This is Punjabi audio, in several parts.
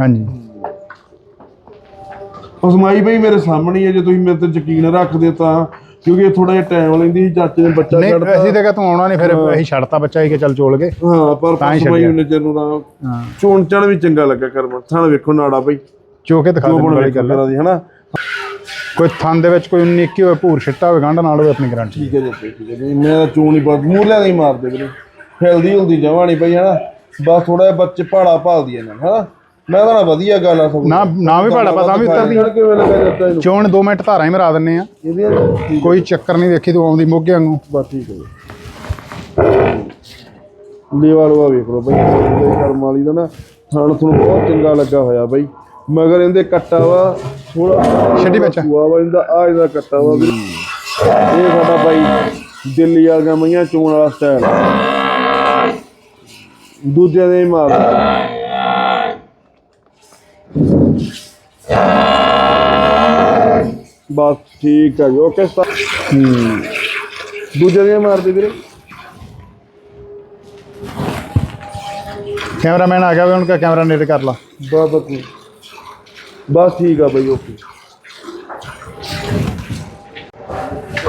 ਹਾਂਜੀ। ਪਸਮਾਈ ਬਈ ਮੇਰੇ ਸਾਹਮਣੇ ਹੀ ਹੈ ਜੇ ਤੁਸੀਂ ਮੇਰੇ ਤੇ ਯਕੀਨ ਰੱਖਦੇ ਤਾਂ ਕਿਉਂਕਿ ਇਹ ਥੋੜਾ ਜਿਹਾ ਟਾਈਮ ਲੈਂਦੀ ਸੀ ਚਾਚੇ ਨੇ ਬੱਚਾ ਨਹੀਂ ਛੱਡਤਾ। ਅਸੀਂ ਤਾਂ ਕਹ ਤੂੰ ਆਉਣਾ ਨਹੀਂ ਫਿਰ ਅਸੀਂ ਛੱਡਤਾ ਬੱਚਾ ਹੀ ਕਿ ਚੱਲ ਚੋਲ ਗਏ। ਹਾਂ ਪਰ ਤਾਂ ਹੀ ਪਸਮਾਈ ਛੱਡਿਆ। ਨੂੰ ਹਾਂ। ਚੋਣ ਚਣ ਵੀ ਚੰਗਾ ਲੱਗਾ ਕਰਮਾ। ਥਣ ਵੇਖੋ ਨਾੜਾ ਬਈ। ਚੋ ਕੇ ਦਿਖਾ ਦੇਣ ਵਾਲੀ ਵੇਖੋ ਗੱਲ। ਹੈ। ਦੀ ਹਨਾ? ਕੋਈ ਥਣ ਦੇ ਵਿੱਚ ਕੋਈ 19 21 ਹੋਵੇ ਭੂਰ ਛਿੱਟਾ ਹੋਵੇ ਗੰਢ ਨਾਲ ਹੋਵੇ ਆਪਣੀ ਗਾਰੰਟੀ ਠੀਕ ਹੈ ਜੀ ਠੀਕ ਹੈ ਜੀ। ਮੈਂ ਤਾਂ ਚੋਣ ਹੀ ਬਹੁਤ ਮੂਰਲਿਆਂ ਦੀ ਮਾਰਦੇ ਵੀਰੇ। ਹਿਲਦੀ ਹੁੰਦੀ ਨਹੀਂ ਪਈ ਹਨਾ? ਬਸ ਥੋੜਾ ਜਿਹਾ ਬੱਚੇ ਪਹਾੜਾ ਭਾਲਦੀ ਇਹਨਾਂ ਹਨਾ? ਮੈਂ ਤਾਂ ਵਧੀਆ ਗੱਲ ਆ ਨਾ ਨਾ ਵੀ ਭਾੜਾ ਪਤਾ ਵੀ ਉਤਰਦੀ ਕਿਵੇਂ ਲੱਗਾ ਜਾਂਦਾ ਇਹਨੂੰ ਚੋਣ 2 ਮਿੰਟ ਧਾਰਾਂ ਹੀ ਮਰਾ ਦਿੰਨੇ ਆ। ਇਹਦੀਆਂ ਠੀਕ ਕੋਈ ਚੱਕਰ ਨਹੀਂ ਵੇਖੀ ਤੂੰ ਆਉਂਦੀ ਮੋਗੇ ਵਾਂਗੂ ਬਸ ਠੀਕ ਹੈ ਲੇਵਾ ਲਵਾ ਵੇਖ ਲਓ ਬਈ ਇਹ ਕਰਮ ਵਾਲੀ ਦਾ ਨਾ ਥਣ ਤੁਹਾਨੂੰ ਬਹੁਤ ਚੰਗਾ ਲੱਗਾ ਹੋਇਆ ਬਈ। ਮਗਰ ਇਹਦੇ ਕੱਟਾ ਵਾ ਥੋੜਾ ਛੱਡੀ ਬੱਚਾ। ਸੂਆ ਵਾ ਇਹਦਾ ਆ ਇਹਦਾ ਕੱਟਾ ਵਾ ਵੀਰ ਇਹ ਸਾਡਾ ਬਾਈ ਦਿੱਲੀ ਵਾਲੀਆਂ ਮਈਆਂ ਚੋਣ ਵਾਲਾ ਸਟਾਈਲ। ਦੂਜੇ ਦੇ ਹੀ ਬਸ ਠੀਕ ਹੈ ਜੀ ਓਕੇ ਸਰ ਹੂੰ। ਦੂਜੇ ਦੇ ਹੀ ਮਾਰਦੇ ਵੀਰੇ। ਕੈਮਰਾਮੈਨ ਆ ਗਿਆ ਵੇ ਉਹਨਾਂ ਦਾ ਕੈਮਰਾ ਨੇੜੇ ਕਰ ਲਾ। ਬਸ ਬਸ ਬਸ ਠੀਕ ਆ ਬਈ ਓਕੇ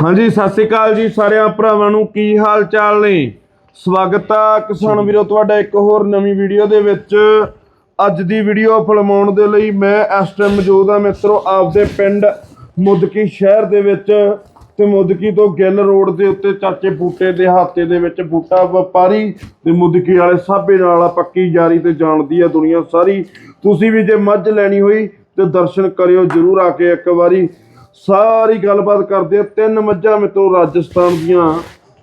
ਹਾਂਜੀ ਸਤਿ ਸ਼੍ਰੀ ਅਕਾਲ ਜੀ ਸਾਰਿਆਂ ਭਰਾਵਾਂ ਨੂੰ ਕੀ ਹਾਲ ਚਾਲ ਨੇ? ਸਵਾਗਤ ਆ ਕਿਸਾਨ ਵੀਰੋ ਤੁਹਾਡਾ ਇੱਕ ਹੋਰ ਨਵੀਂ ਵੀਡੀਓ ਦੇ ਵਿੱਚ। ਅੱਜ ਦੀ ਵੀਡੀਓ ਫਿਲਮਾਉਣ ਦੇ ਲਈ ਮੈਂ ਇਸ ਟਾਈਮ ਮੌਜੂਦ ਆ ਮਿੱਤਰੋ, ਆਪਦੇ ਪਿੰਡ ਮੁਦਕੀ ਸ਼ਹਿਰ ਦੇ ਵਿੱਚ ਤੇ ਮੁਦਕੀ ਤੋਂ ਗਿੱਲ ਰੋਡ ਦੇ ਉੱਤੇ ਚਾਚੇ ਬੂਟੇ ਦੇ ਹਾਤੇ ਦੇ ਵਿੱਚ ਬੂਟਾ ਵਪਾਰੀ ਤੇ ਮੁਦਕੀ ਵਾਲੇ ਸਾਬੇ ਨਾਲ ਪੱਕੀ ਯਾਰੀ ਤੇ ਜਾਣਦੀ ਆ ਦੁਨੀਆ ਸਾਰੀ। ਤੁਸੀਂ ਵੀ ਜੇ ਮੱਝ ਲੈਣੀ ਹੋਈ ਤੇ ਦਰਸ਼ਨ ਕਰਿਓ, ਜਰੂਰ ਆ ਕੇ ਇੱਕ ਵਾਰੀ। ਸਾਰੀ ਗੱਲਬਾਤ ਕਰਦੇ ਆ, ਤਿੰਨ ਮੱਝਾਂ ਮਿੱਤਰੋ, ਰਾਜਸਥਾਨ ਦੀਆਂ।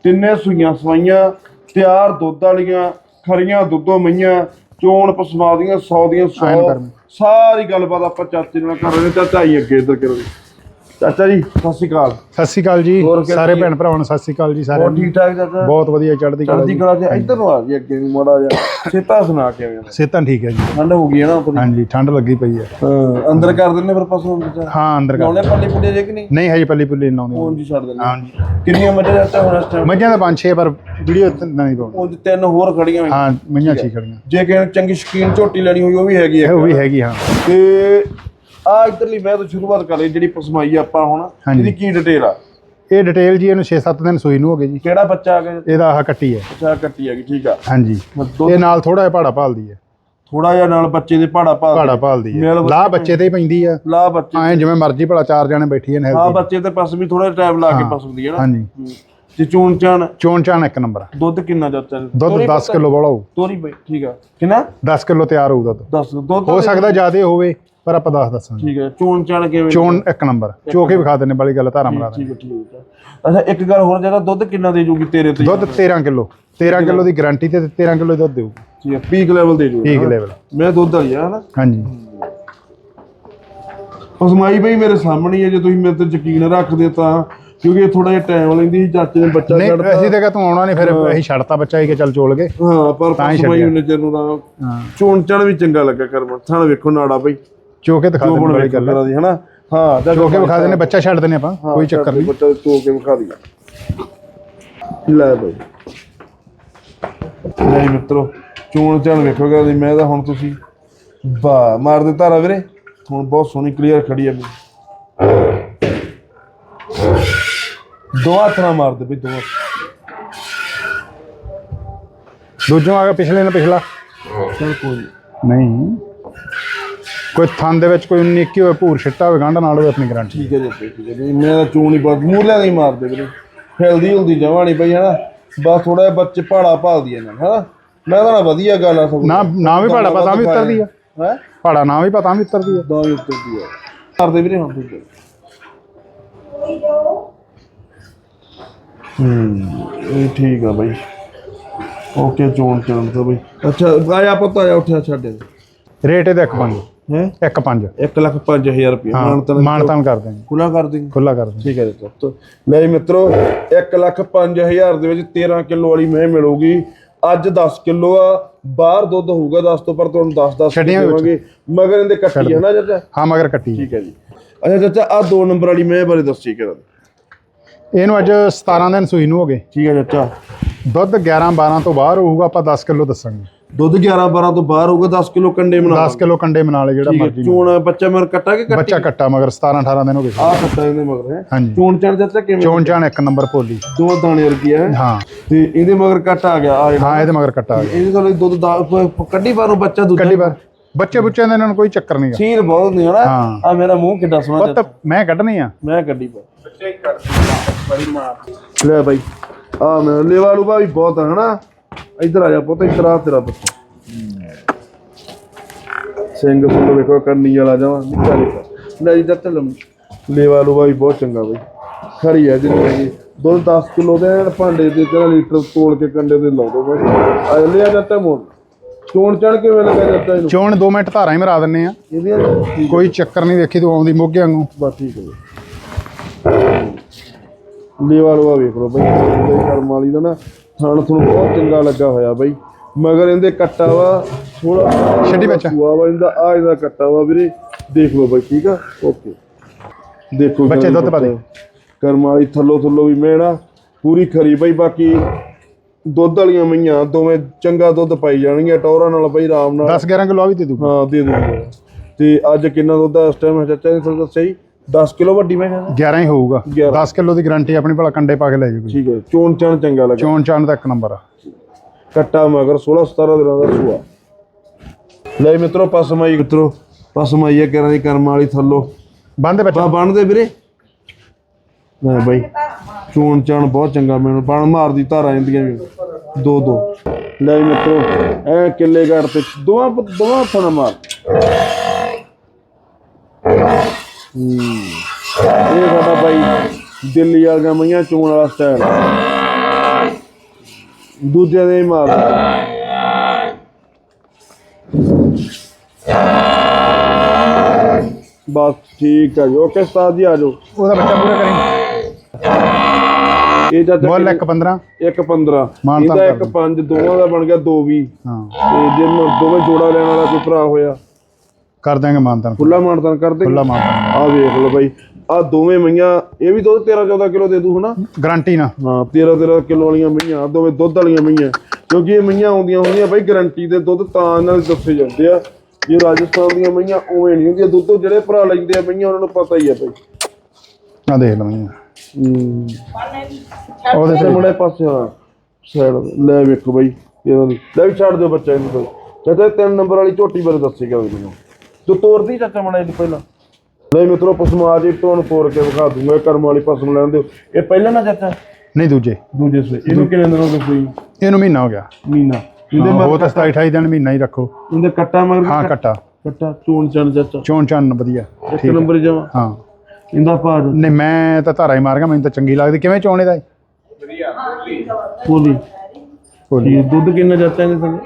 ਤਿੰਨੇ ਸੂਈਆਂ ਸਵਾਈਆਂ, ਤਿਆਰ ਦੁੱਧ ਵਾਲੀਆਂ, ਖਰੀਆਂ ਦੁੱਧੋਂ ਮਈਆਂ ਚੋਣ ਪਸਮਾ ਦੀਆਂ 100 ਦੀਆਂ 100 ਐਨ ਕਰ ਮੈਂ। ਸਾਰੀ ਗੱਲਬਾਤ ਆਪਾਂ ਚਾਚੇ ਨਾਲ ਕਰ ਰਹੇ ਹਾਂ। ਚਾਚਾ ਆਈ ਅੱਗੇ ਇੱਧਰ ਕਰੋ ਚਾਚਾ ਜੀ ਸਤਿ ਸ਼੍ਰੀ ਅਕਾਲ। ਸਤਿ ਸ਼੍ਰੀ ਅਕਾਲ ਜੀ। ਹੋਰ ਸਾਰੇ ਜੀ? ਭੈਣ ਭਰਾਵਾਂ ਨੂੰ ਸਤਿ ਸ਼੍ਰੀ ਅਕਾਲ ਜੀ ਸਾਰਿਆਂ ਹੋਰ ਨੂੰ। ਠੀਕ ਠਾਕ ਚਾਚਾ? ਬਹੁਤ ਵਧੀਆ ਚੜ੍ਹਦੀ ਕਲਾ ਚੜ੍ਹਦੀ ਜੀ। ਕਲਾ ਚ ਇੱਧਰ ਨੂੰ ਆ ਜੀ ਅੱਗੇ ਨੂੰ ਮਾੜਾ ਜਿਹਾ। ਸੇਤਾ ਸੁਣਾ ਕੇ ਆਵੇਂ ਸਿਹਤਾਂ ਠੀਕ ਹੈ ਜੀ। ਠੰਡ ਹੋ ਗਈ ਹੈ ਨਾ ਥੋੜੀ ਹਾਂਜੀ ਠੰਡ ਲੱਗੀ ਪਈ ਹੈ। ਹਾਂ ਅੰਦਰ ਕਰ ਦਿੰਨੇ ਫਿਰ ਪਸ਼ੂ ਨੂੰ ਚਾਚਾ? ਹਾਂ ਅੰਦਰ ਕਰ ਲਾਉਣੇ ਪੱਲੀ ਪੁੱਲੀ ਜੇ ਕਿ ਨਹੀਂ? ਨਹੀਂ ਹਜੇ ਪੱਲੀ ਪੁੱਲੀ ਨਾ ਆਉਂਦੀ ਹੀ ਛੱਡ ਦਿੰਨੇ ਹਾਂਜੀ। ਕਿੰਨੀਆਂ ਮੱਝਾਂ ਚਾਚਾ ਹੁਣ ਇਸ ਟਾਈਮ ਮੱਝਾਂ ਦਾ ਪੰਜ ਛੇ ਪਰ ਵੀਡੀਓ ਨਹੀਂ ਪਾਉਂਦੇ। ਉਂਝ ਤਿੰਨ ਹੋਰ ਖੜੀਆਂ ਹੋਈਆਂ। ਹਾਂ ਮੱਝਾਂ ਛੀ ਖੜੀਆਂ। ਜੇ ਕਿਸੇ ਨੇ ਚੰਗੀ ਸ਼ਕੀਨ ਝੋਟੀ ਲੈਣੀ ਹੋਈ ਉਹ ਵੀ ਹੈਗੀ ਹੈ। ਉਹ ਵੀ ਹੈਗੀ ਹਾਂ। ਤੇ ਆ ਇਧਰਲੀ ਮੈਂ ਤਾਂ ਸ਼ੁਰੂਆਤ ਕਰ ਲਈ ਜਿਹੜੀ ਪਸਮਾਈ ਆਪਾਂ ਹੁਣ ਹਾਂਜੀ। ਇਹਦੀ ਕੀ ਡਿਟੇਲ ਆ? ਇਹ ਡਿਟੇਲ ਜੀ ਇਹਨੂੰ 6-7 ਦਿਨ ਸੂਈ ਨੂੰ ਹੋ ਗਏ ਜੀ। ਕਿਹੜਾ ਬੱਚਾ ਆ ਗਿਆ? ਇਹਦਾ ਆਹ ਕੱਟੀ ਹੈ। ਅੱਛਾ ਕੱਟੀ ਹੈਗੀ ਠੀਕ ਆ। ਹਾਂਜੀ। ਇਹ ਨਾਲ ਥੋੜਾ ਜਿਹਾ ਭਾੜਾ ਭਾਲਦੀ ਹੈ। ਥੋੜਾ ਜਿਹਾ ਨਾਲ ਬੱਚੇ ਦੇ ਪਹਾੜਾ ਪਾ ਭਾੜਾ ਭਾਲਦੀ ਹੈ। ਮੇਲ ਬੱਚੇ ਲਾ ਬੱਚੇ ਤੇ ਹੀ ਪੈਂਦੀ ਆ। ਲਾ ਬੱਚੇ ਐਂ ਜਿਵੇਂ ਮਰਜ਼ੀ ਭਲਾ ਚਾਰ ਜਾਣੇ ਬੈਠੀ ਨੇ ਹਾਂ ਬੱਚੇ ਤੇ ਪਸ ਵੀ ਥੋੜਾ ਟਾਈਮ ਲਾ ਕੇ ਪਸਉਂਦੀ ਹੈ ਨਾ। ਹਾਂਜੀ। ਹੂੰ। ਤੇ ਚੂਣ ਚਾਣ ਚੋਣ ਚਾਣ ਇੱਕ ਨੰਬਰ ਆ। ਦੁੱਧ ਕਿੰਨਾ ਚਾਚਾ ਦੁੱਧ 10 ਕਿਲੋ ਬੋਲਾ ਹੋਊ। ਤੋਰੀ ਬਈ ਠੀਕ ਆ। ਕਿੰਨਾ? 10 ਕਿਲੋ ਤਿਆਰ ਹੋਊ ਦੁੱਧ। 10 ਦੁੱਧ ਹੋ ਸਕਦਾ ਜ਼ਿਆਦੇ ਹੋਵੇ। ਪਰ ਆਪਾਂ ਦੱਸ ਦੱਸਾਂਗੇ। ਠੀਕ ਹੈ ਚੂਣ ਚਾਣ ਕਿਵੇਂ ਚੋਣ ਇੱਕ ਨੰਬਰ ਚੋ ਕੇ ਵਿਖਾ ਦਿੰਨੇ ਵਾਲੀ ਗੱਲ ਧਾਰਾ ਮਰਾ ਠੀਕ ਹੈ ਠੀਕ ਹੈ। ਅੱਛਾ ਇੱਕ ਗੱਲ ਹੋਰ ਜ਼ਿਆਦਾ ਦੁੱਧ ਕਿੰਨਾ ਦੇ ਜੂਗੀ ਤੇਰੇ ਤੇ? ਦੁੱਧ 13 ਕਿਲੋ। 13 ਕਿਲੋ ਦੀ ਗਾਰੰਟੀ ਤੇ 13 ਕਿਲੋ ਦੁੱਧ ਦੇਊ। ਠੀਕ ਹੈ ਪੀਕ ਲੈਵਲ ਦੇ ਜੂਗੀ ਠੀਕ ਲੈਵਲ ਮੈਂ ਦੁੱਧ ਵਾਲੀ ਆ ਹਨਾ? ਹਾਂਜੀ। ਪਸਮਾਈ ਬਈ ਮੇਰੇ ਸਾਹਮਣੇ ਹੀ ਜੇ ਤੁਸੀਂ ਮੇਰੇ ਤੇ ਯਕੀਨ ਰੱਖਦੇ ਤਾਂ ਕਿਉਂਕਿ ਥੋੜਾ ਜਿਹਾ ਟਾਈਮ ਲੈਂਦੀ ਸੀ ਚਾਚੇ ਨੇ ਬੱਚਾ ਨਹੀਂ ਛੱਡਤਾ। ਅਸੀਂ ਤਾਂ ਕਹ ਤੂੰ ਆਉਣਾ ਨਹੀਂ ਫਿਰ ਅਸੀਂ ਛੱਡਤਾ ਬੱਚਾ ਹੀ ਕਿ ਚੱਲ ਚੋਲ ਗਏ। ਹਾਂ ਪਰ ਪਸਮਾਈ। ਉਹਨੇ ਚਿਰ ਨੂੰ ਚੋਣ ਚਣ ਵੀ ਚੰਗਾ ਲੱਗਾ ਕਰਮਾ। ਥਣ ਵੇਖੋ ਨਾੜਾ ਬਈ। ਚੋ ਕੇ ਦਿਖਾ ਦੇਣ ਵਾਲੀ ਗੱਲ ਹੈ। ਦੀ ਹਨਾ? ਹਾਂ ਜਾ ਚੋ ਕੇ ਵਿਖਾ ਦਿੰਨੇ ਬੱਚਾ ਛੱਡ ਦਿੰਨੇ ਆਪਾਂ ਕੋਈ ਚੱਕਰ ਨਹੀਂ। ਬੱਚਾ ਚੋ ਕੇ ਵਿਖਾ ਦਿਆ ਲੈ ਬਈ। ਨਹੀਂ ਮਿੱਤਰੋ ਚੋਣ ਚਣ ਵੇਖੋ ਕਰਾਂ ਦੀ ਮੈਂ ਤਾਂ ਹੁਣ ਤੁਸੀਂ ਵਾਹ ਮਾਰ ਦੇ ਧਾਰਾ ਵੀਰੇ। ਹੁਣ ਬਹੁਤ ਸੋਹਣੀ ਕਲੀਅਰ ਖੜੀ ਆ ਮੇਰੀ ਦੋ ਹੱਥ ਨਾਲ ਮਾਰ ਦੇ ਬਈ ਦੋ ਦੂਜੋਂ ਆ ਗਿਆ ਪਿਛਲੇ ਨਾਲ ਪਿਛਲਾ। ਚਲ ਕੋਈ। ਨਹੀਂ। ਕੋਈ ਥਣ ਦੇ ਵਿੱਚ ਕੋਈ 19 21 ਹੋਵੇ ਭੂਰ ਛਿੱਟਾ ਹੋਵੇ ਗੰਢ ਨਾਲ ਹੋਵੇ ਆਪਣੀ ਗਾਰੰਟੀ ਠੀਕ ਹੈ ਜੀ ਠੀਕ ਹੈ ਜੀ। ਮੈਂ ਤਾਂ ਚੋਣ ਹੀ ਬਹੁਤ ਮੂਰਲਿਆਂ ਦੀ ਮਾਰਦੇ ਵੀਰੇ। ਹਿਲਦੀ ਹੁੰਦੀ ਜਮਾਂ ਨਹੀਂ ਪਈ ਹਨਾ? ਬਸ ਥੋੜਾ ਜਿਹਾ ਬੱਚੇ ਪਹਾੜਾ ਭਾਲਦੀ ਇਹਨਾਂ ਨੂੰ, ਹਨਾ? ਮੈਂ ਤਾਂ ਨਾ ਵਧੀਆ ਗੱਲ ਆ ਸਭ ਨਾ ਨਾ ਵੀ ਭਾੜਾ ਪਤਾ ਵੀ ਉਤਰਦੀ ਆ। ਹੈ। ਭਾੜਾ ਨਾ ਵੀ ਪਤਾ ਵੀ ਉਤਰਦੀ ਆ। ਦੋ ਹੀ ਉੱਤਰਦੀ ਆ। ਕਰਦੇ ਵੀਰੇ ਹੁਣ ਠੀਕ ਹੈ ਇਹ ਠੀਕ ਆ ਬਾਈ। ਓਕੇ ਚੋਣ ਚੋਣ ਤਾਂ ਬਈ। ਅੱਛਾ ਆਇਆ ਪੁੱਤ ਆਇਆ ਉੱਠਿਆ ਛੱਡ। ਦੇ ਰੇਟ ਇਹਦਾ 1.5 ਹੈ? 1.5 1 ਲੱਖ 5000 ਰੁਪਏ। ਮਾਨ ਤਾਂ ਮਾਨਤਾਨ ਕਰ ਦੇਂਗੇ ਖੁੱਲਾ ਕਰ ਦੇਂਗੇ ਖੁੱਲਾ ਕਰ ਦੇਂਗੇ ਠੀਕ ਹੈ ਜੀ ਪੁੱਤ ਲੈ ਜੀ ਮਿੱਤਰੋ 1 ਲੱਖ 5000 ਦੇ ਵਿੱਚ 13 ਕਿਲੋ ਵਾਲੀ ਮੈਂ ਮਿਲੂਗੀ। ਅੱਜ 10 ਕਿਲੋ ਆ। ਬਾਹਰ ਦੁੱਧ ਹੋਊਗਾ 10 ਤੋਂ ਪਰ ਤੁਹਾਨੂੰ 10 10 ਛੱਡੀਆਂ ਵਿੱਚ। ਦੇਵਾਂਗੇ। ਮਗਰ ਇਹਦੇ ਕੱਟੀ ਹੈ ਨਾ ਚਾਚਾ? ਹਾਂ ਮਗਰ ਕੱਟੀ ਠੀਕ ਹੈ ਜੀ। ਅੱਛਾ ਚਾਚਾ ਆ ਦੋ ਨੰਬਰ ਵਾਲੀ ਮੈਂ ਬਾਰੇ ਦੱਸੀ ਕਰਾਂ ਇਹਨੂੰ ਅੱਜ 17 ਦਿਨ ਸੂਈ ਨੂੰ ਹੋ ਗਏ। ਠੀਕ ਹੈ ਚਾਚਾ। ਦੁੱਧ 11 12 ਤੋਂ ਬਾਹਰ ਹੋਊਗਾ ਆਪਾਂ 10 ਕਿਲੋ ਦੱਸਾਂਗੇ। ਦੁੱਧ 11 12 ਤੋਂ ਬਾਹਰ ਹੋਊਗਾ 10 ਕਿਲੋ ਕੰਡੇ ਬਣਾ 10 ਕਿਲੋ ਕੰਡੇ ਬਣਾ ਲੈ ਜਿਹੜਾ ਮਰਜ਼ੀ ਚੋਣ ਬੱਚਾ ਮਰ ਕੱਟਾ ਕੇ ਕੱਟੀ? ਬੱਚਾ ਕੱਟਾ ਮਗਰ 17 18 ਦਿਨ ਹੋ ਗਏ ਆ ਕੱਟਾ ਇਹਦੇ ਮਗਰ ਹੈ। ਚੋਣ ਚਣ ਚਾਚਾ ਕਿਵੇਂ? ਚੋਣ ਚਾਣ ਇੱਕ ਨੰਬਰ ਭੋਲੀ। ਦੋ ਦਾਣੇ ਵਰਗੀ ਹੈ। ਹਾਂ। ਤੇ ਇਹਦੇ ਮਗਰ ਕੱਟ ਆ ਗਿਆ ਆ ਹਾਂ ਇਹਦੇ ਮਗਰ ਕੱਟਾ ਆ ਗਿਆ। ਇਹਦੇ ਕੋਲ ਦੁੱਧ ਕੱਢੀ ਬਾਹਰੋਂ ਬੱਚਾ ਦੁੱਧ ਕੱਢੀ ਬਾਰ ਬੱਚੇ ਬੁੱਚਿਆਂ ਦਾ ਇਹਨਾਂ ਨੂੰ ਕੋਈ ਚੱਕਰ ਨਹੀਂ ਸੀਰ ਬਹੁਤ ਨਹੀਂ ਹਨਾ ਹਾਂ। ਆ ਮੇਰਾ ਮੂੰਹ ਕਿੱਡਾ ਸੋਹਣਾ ਪੁੱਤ ਮੈਂ ਕੱਢਣੀ ਆ। ਮੈਂ ਕੱਢੀ ਪਾ ਬੱਚੇ ਹੀ ਲੈ ਬਾਈ ਆ ਮੈਂ ਲੇਵਾ ਲੂਵਾ ਵੀ ਬਹੁਤ ਹਨਾ? ਇੱਧਰ ਆ ਜਾ ਪੁੱਤ ਇੱਧਰ ਆ ਤੇਰਾ ਬੱਚਾ ਸਿੰਘ ਸੁੰਗ ਵੇਖੋ ਕੰਨੀ ਵਾਲਾ ਜਾਵਾ ਨਿੱਕਾ ਨਿੱਕਾ। ਲੈ ਜੀ ਲੰਮ ਲੇਵਾ ਲੂਵਾ ਵੀ ਬਹੁਤ ਚੰਗਾ ਬਾਈ। ਖੜੀ ਹੈ ਜਿੰਨੀ ਦੁੱਧ 10 ਕਿਲੋ ਦੇ ਐਨ ਭਾਂਡੇ ਦੇ ਤੇਰਾ ਲੀਟਰ ਤੋਲ ਕੇ ਕੰਡੇ ਦੇ ਲਾ ਦੋ ਬਾਈ ਆ ਲਿਆ ਜੱਟਾ ਮੋੜ। ਚੋਣ ਚੜ ਕੇ ਵੇਲੇ ਕਹਿ ਇਹਨੂੰ। ਚੋਣ 2 ਮਿੰਟ ਧਾਰਾਂ ਹੀ ਮਰਾ ਦਿੰਨੇ ਆ। ਇਹਦੀਆਂ ਠੀਕ ਕੋਈ ਚੱਕਰ ਨਹੀਂ ਵੇਖੀ ਤੂੰ ਆਉਂਦੀ ਮੋਗੇ ਵਾਂਗੂ। ਬਸ ਠੀਕ ਹੈ ਲੇਵਾ ਲਵਾ ਵੇਖ ਲਓ ਬਈ। ਕਰਮ ਵਾਲੀ ਦਾ ਨਾ ਥਣ ਤੁਹਾਨੂੰ ਬਹੁਤ ਚੰਗਾ ਲੱਗਾ ਹੋਇਆ ਬਈ। ਮਗਰ ਇਹਦੇ ਕੱਟਾ ਵਾ ਥੋੜਾ ਛੱਡੀ ਬੱਚਾ। ਵਾ ਇਹਦਾ ਆ ਇਹਦਾ ਕੱਟਾ ਵਾ ਵੀਰੇ। ਦੇਖ ਲਓ ਬਈ ਠੀਕ ਆ? ਓਕੇ। ਦੇਖੋ ਬੱਚੇ ਦੁੱਧ ਪਾ ਦੇ। ਕਰਮ ਵਾਲੀ ਥੱਲੋ ਥੱਲੋ ਵੀ ਮੇਣਾ ਪੂਰੀ ਖਰੀ ਬਈ ਬਾਕੀ ਦੁੱਧ ਵਾਲੀਆਂ ਮਈਆਂ ਦੋਵੇਂ ਚੰਗਾ ਦੁੱਧ ਪਾਈ ਜਾਣਗੀਆਂ। ਟੌਰਾਂ ਨਾਲ ਬਈ ਆਰਾਮ ਨਾਲ। 10 11 ਕਿਲੋ ਵੀ ਦੇ ਦੂ ਹਾਂ ਦੇ ਦੂੰਗਾ। ਤੇ ਅੱਜ ਕਿੰਨਾ ਦੁੱਧ ਆ? ਇਸ ਟਾਈਮ ਚਾਚਾ ਨੇ ਤੁਹਾਨੂੰ ਦੱਸਿਆ ਜੀ 10 ਕਿਲੋ ਵੱਡੀ ਮੈਂ ਕਹਿੰਦਾ। 11 ਹੀ ਹੋਊਗਾ। 11 10 ਕਿਲੋ ਦੀ ਗਾਰੰਟੀ ਆਪਣੀ ਭਲਾ ਕੰਡੇ ਪਾ ਕੇ ਲੈ ਜਾਊਗੀ। ਠੀਕ ਹੈ ਚੋਣ ਚਣ ਚੰਗਾ ਲੱਗਾ। ਚੋਣ ਚਾਣ ਦਾ ਇੱਕ ਨੰਬਰ ਆ। ਕੱਟਾ ਮਗਰ 16 17 ਦਿਨਾਂ ਦਾ ਸੂਆ। ਲੈ ਮਿੱਤਰੋ ਪਸਮਾਈ ਮਿੱਤਰੋ ਪਸਮਾਈ ਹੈ ਕਿਰਾਂ ਦੀ ਕਰਮ ਵਾਲੀ ਥੱਲੋ। ਬੰਦ ਬੱਚਾ ਬਾ ਬਣਦੇ ਵੀਰੇ। ਲੈ ਬਾਈ ਚੋਣ ਚਣ ਬਹੁਤ ਚੰਗਾ ਮੈਨੂੰ ਬਣ ਮਾਰਦੀ ਧਾਰਾਂ ਜਾਂਦੀਆਂ ਵੀ। ਦੋ ਦੋ। ਲੈ ਮਿੱਤਰੋ ਐ ਕਿੱਲੇ ਘੜ ਤੇ ਦੋਵਾਂ ਦੋਵਾਂ ਨਾਲ ਮਾਰ। ਹੂੰ। ਬਾਈ ਦਿੱਲੀ ਵਾਲੀਆਂ ਮਈਆਂ ਚੋਣ ਵਾਲਾ ਸਟਾਈਲ ਦੂਜੇ ਦੇ ਮਾਰਦਾ ਬਸ ਠੀਕ ਹੈ ਜੀ। ਓਕੇ ਉਸਤਾਦ ਜੀ ਆ ਜਾਓ। ਉਹਦਾ ਬੱਚਾ ਪੂਰਾ ਕਰੀ। ਇਹ ਜਦ ਮੁੱਲ ਇੱਕ 15 ਇੱਕ 15 ਮਾਨਤਾਨ ਇਹਦਾ ਕਰ ਇੱਕ 5 ਦੋਵਾਂ ਦਾ ਬਣ ਗਿਆ 2 20 ਹਾਂ। ਤੇ ਜੇ ਮ- ਦੋਵੇਂ ਜੋੜਾ ਲੈਣ ਵਾਲਾ ਕੋਈ ਭਰਾ ਹੋਇਆ। ਕਰ ਦਾਂਗੇ ਮਾਨਤਨ ਖੁੱਲਾ ਮਾਨਤਾਨ ਕਰ ਦੇ ਖੁੱਲਾ ਮਾਨਤਨ ਆ ਵੇਖ ਲਓ ਬਾਈ। ਆ ਦੋਵੇਂ ਮਈਆਂ ਇਹ ਵੀ ਦੁੱਧ 13 14 ਕਿਲੋ ਦੇ ਦੂ ਹਨਾ? ਗਾਰੰਟੀ ਨਾ। ਹਾਂ 13 13 ਕਿਲੋ ਵਾਲੀਆਂ ਮਈਆਂ ਆਹ ਦੋਵੇਂ ਦੁੱਧ ਵਾਲੀਆਂ ਮਈਆਂ। ਕਿਉਂਕਿ ਇਹ ਮਈਆਂ ਆਉਂਦੀਆਂ ਹੁੰਦੀਆਂ ਬਾਈ ਗਾਰੰਟੀ ਦੇ ਦੁੱਧ ਤਾਂ ਨਾਲ ਦੱਸੇ ਜਾਂਦੇ ਆ। ਜੇ ਰਾਜਸਥਾਨ ਦੀਆਂ ਮਈਆਂ ਉਵੇਂ ਨਹੀਂ ਹੁੰਦੀਆਂ ਦੁੱਧ ਜਿਹੜੇ ਭਰਾ ਲੈਂਦੇ ਆ ਮਈਆਂ ਉਹਨਾਂ ਨੂੰ ਪਤਾ ਹੀ ਆ ਬਾਈ। ਆ ਦੇਖ ਲਵਾਂ ਹੂੰ। ਉਹਦੇ ਤੇ ਮੁੰਡੇ ਪਾਸੇ ਹਾਂ ਸਾਈਡ ਲੈ ਵੇਖੋ ਬਾਈ ਇਹਦਾ ਵੀ। ਲੈ ਵੀ ਛੱਡ ਦਿਓ ਬੱਚਾ ਇਹਨੂੰ ਚਾਚਾ ਤਿੰਨ ਨੰਬਰ ਵਾਲੀ ਝੋਟੀ ਬਾਰੇ ਦੱਸੇਗਾ ਮੈਨੂੰ। ਤੂੰ ਤੋਰਦੀ ਚਾਚਾ ਮਣਾ ਇਹਨੂੰ ਪਹਿਲਾਂ। ਲੈ ਮਿੱਤਰੋ ਪਸਮ ਜੀ ਤੁਹਾਨੂੰ ਤੋੜ ਕੇ ਵਿਖਾ ਦੂੰਗਾ ਕਰਮ ਵਾਲੀ ਪਸਮ ਲੈਣ ਦਿਓ। ਇਹ ਪਹਿਲਾਂ ਨਾ ਚਾਚਾ ਨਹੀਂ ਦੂਜੇ। ਦੂਜੇ ਸੇ। ਇਹਨੂੰ ਕਿੰਨੇ ਦਿਨ ਹੋ ਗਏ ਸੂਈ ਇਹਨੂੰ ਮਹੀਨਾ ਹੋ ਗਿਆ। ਮਹੀਨਾ। ਇਹਦੇ ਹਾਂ, ਉਹ ਤਾਂ 27 28 ਦਿਨ ਮਹੀਨਾ ਹੀ ਰੱਖੋ। ਇਹਦੇ ਕੱਟਾ ਮਗਰ ਹਾਂ ਕੱਟਾ ਕੱਟਾ। ਚੋਣ ਚਣ ਚਾਚਾ। ਚੋਣ ਚਾਣ ਵਧੀਆ ਇੱਕ ਨੰਬਰ ਜਮਾ। ਹਾਂ। ਇਹਦਾ ਭਾਰ। ਨਹੀਂ ਮੈਂ ਤਾਂ ਧਾਰਾ ਹੀ ਮਾਰ ਗਿਆ ਮੈਨੂੰ ਤਾਂ ਚੰਗੀ ਲੱਗਦੀ। ਕਿਵੇਂ ਚੋਣੇ ਦਾ ਬੋਲੀ ਭੋਲੀ। ਇਹ ਦੁੱਧ ਕਿੰਨਾ ਚਾਚਾ ਇਹਦੇ ਸੰਗ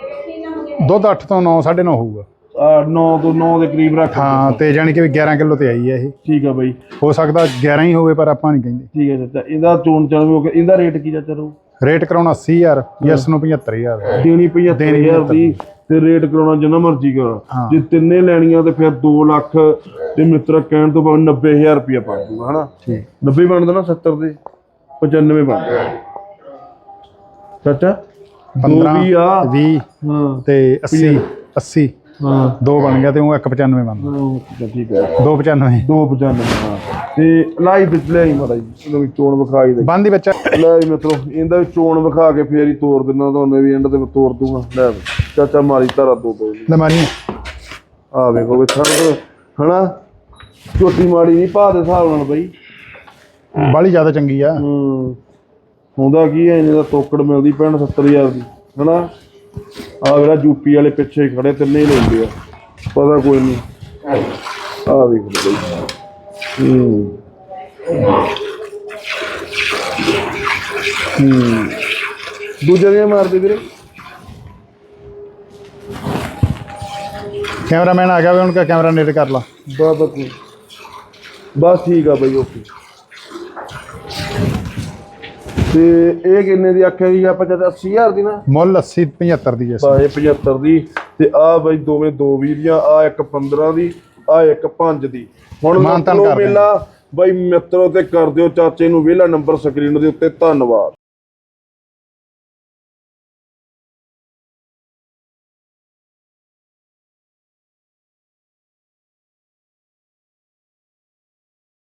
ਦੁੱਧ 8 ਤੋਂ 9 9.5 ਹੋਊਗਾ। 9 ਤੋਂ 9 ਦੇ ਕਰੀਬ ਰੱਖ ਹਾਂ ਤੇ ਜਾਣੀ ਕਿ ਵੀ 11 ਕਿਲੋ ਤੇ ਆਈ ਹੈ ਇਹ। ਠੀਕ ਆ ਬਾਈ। ਹੋ ਸਕਦਾ 11 ਹੀ ਹੋਵੇ ਪਰ ਆਪਾਂ ਨਹੀਂ ਕਹਿੰਦੇ। ਠੀਕ ਹੈ ਚਾਚਾ ਇਹਦਾ ਚੋਣ ਚਣ ਵੀ ਹੋ ਗਿਆ। ਇਹਦਾ ਰੇਟ ਕੀ ਚਾਚਾ ਰਹੂ ਰੇਟ ਕਰਾਉਣਾ 80000 ਯੈਸ ਨੂੰ 75000 ਦੇਣੀ 75000 ਦੀ ਤੇ ਰੇਟ ਕਰਾਉਣਾ ਜਿੰਨਾ ਮਰਜ਼ੀ ਕਰਾ। ਜੇ ਤਿੰਨੇ ਲੈਣੀਆਂ ਤੇ ਫਿਰ 2 ਲੱਖ ਤੇ ਮਿੱਤਰ ਕਹਿਣ ਤੋਂ ਬਾਅਦ 90000 ਰੁਪਇਆ ਬਣ ਜੂਗਾ ਹਨਾ? ਠੀਕ। 90 ਬਣਦਾ ਨਾ 70 ਦੇ 95 ਬਣਦਾ ਚਾਚਾ 15 ਵੀ ਆ। 20 ਹਾਂ। ਤੇ 80 80 ਹਾਂ। ਦੋ ਬਣ ਗਿਆ ਤੇ ਉਹ 195 ਬਣਦਾ ਹਾਂ, ਠੀਕ ਹੈ। 295 295 ਹਾਂ। ਤੇ ਲਾਈ ਵਿੱਚ ਲੈ ਆਈ ਮਾੜਾ ਜੀ ਇਹਨੂੰ ਵੀ ਚੋਣ ਵਿਖਾਈ ਦੇ। ਬੰਦੀ ਬੱਚਾ ਲੈ ਜੀ ਮਿੱਤਰੋ ਇਹਦਾ ਵੀ ਚੋਣ ਵਿਖਾ ਕੇ ਫੇਰ ਹੀ ਤੋੜ ਦਿੰਦਾ ਤੁਹਾਨੂੰ ਵੀ ਐਂਡ ਤੇ ਮੈਂ ਤੋੜ ਦੂੰਗਾ। ਲੈ ਵੀ। ਚਾਚਾ ਮਾਰੀ ਧਾਰਾ ਦੋ ਦੋ ਲੈ ਮਾਰੀ। ਆ ਵੇਖੋ ਵੀ ਥਣ ਹਨਾ? ਝੋਟੀ ਮਾੜੀ ਨਹੀਂ ਭਾ ਦੇ ਹਿਸਾਬ ਨਾਲ ਬਈ। ਬਾਲੀ ਜ਼ਿਆਦਾ ਚੰਗੀ ਆ। ਹੂੰ। ਹੁੰਦਾ ਕੀ ਹੈ ਇਹਨੇ ਦਾ ਤੋਕੜ ਮਿਲਦੀ ਪੈਣ 70000 ਦੀ ਹਨਾ? ਆ ਜਿਹੜਾ ਯੂਪੀ ਵਾਲੇ ਪਿੱਛੇ ਖੜੇ ਤਿੰਨੇ ਹੀ ਲੈਂਦੇ ਆ। ਪਤਾ ਕੋਈ ਨਹੀਂ ਆ ਵੇਖ ਲਓ ਹੂੰ। ਹੂੰ। ਦੂਜੇ ਦੀਆਂ ਮਾਰਦੇ ਵੀਰੇ? ਕੈਮਰਾਮੈਨ ਆ ਗਿਆ ਵੀ ਹੁਣ ਕਾ ਕੈਮਰਾ ਨੇੜੇ ਕਰ ਲਾ। ਬਸ ਬਸ ਬਸ ਠੀਕ ਆ ਬਈ ਓਕੇ। ਤੇ ਇਹ ਕਿੰਨੇ ਦੀ ਆਖਿਆ ਜੀ ਆਪਾਂ ਜਦ 80000 ਦੀ ਨਾ? ਮੁੱਲ 80 75 ਦੀ ਜੈਸ। ਬਾ ਇਹ 75 ਦੀ ਤੇ ਆ ਬਈ ਦੋਵੇਂ 220 ਦੀਆਂ ਆ ਇੱਕ 15 ਦੀ ਆ ਇੱਕ 5 ਦੀ। ਹੁਣ ਮਾਨਤਾਨ ਕਰ। ਮੇਲਾ ਬਈ ਮਿੱਤਰੋ ਤੇ ਕਰ ਦਿਓ ਚਾਚੇ ਨੂੰ ਵਿਹਲਾ ਨੰਬਰ ਸਕਰੀਨ ਦੇ ਉੱਤੇ ਧੰਨਵਾਦ।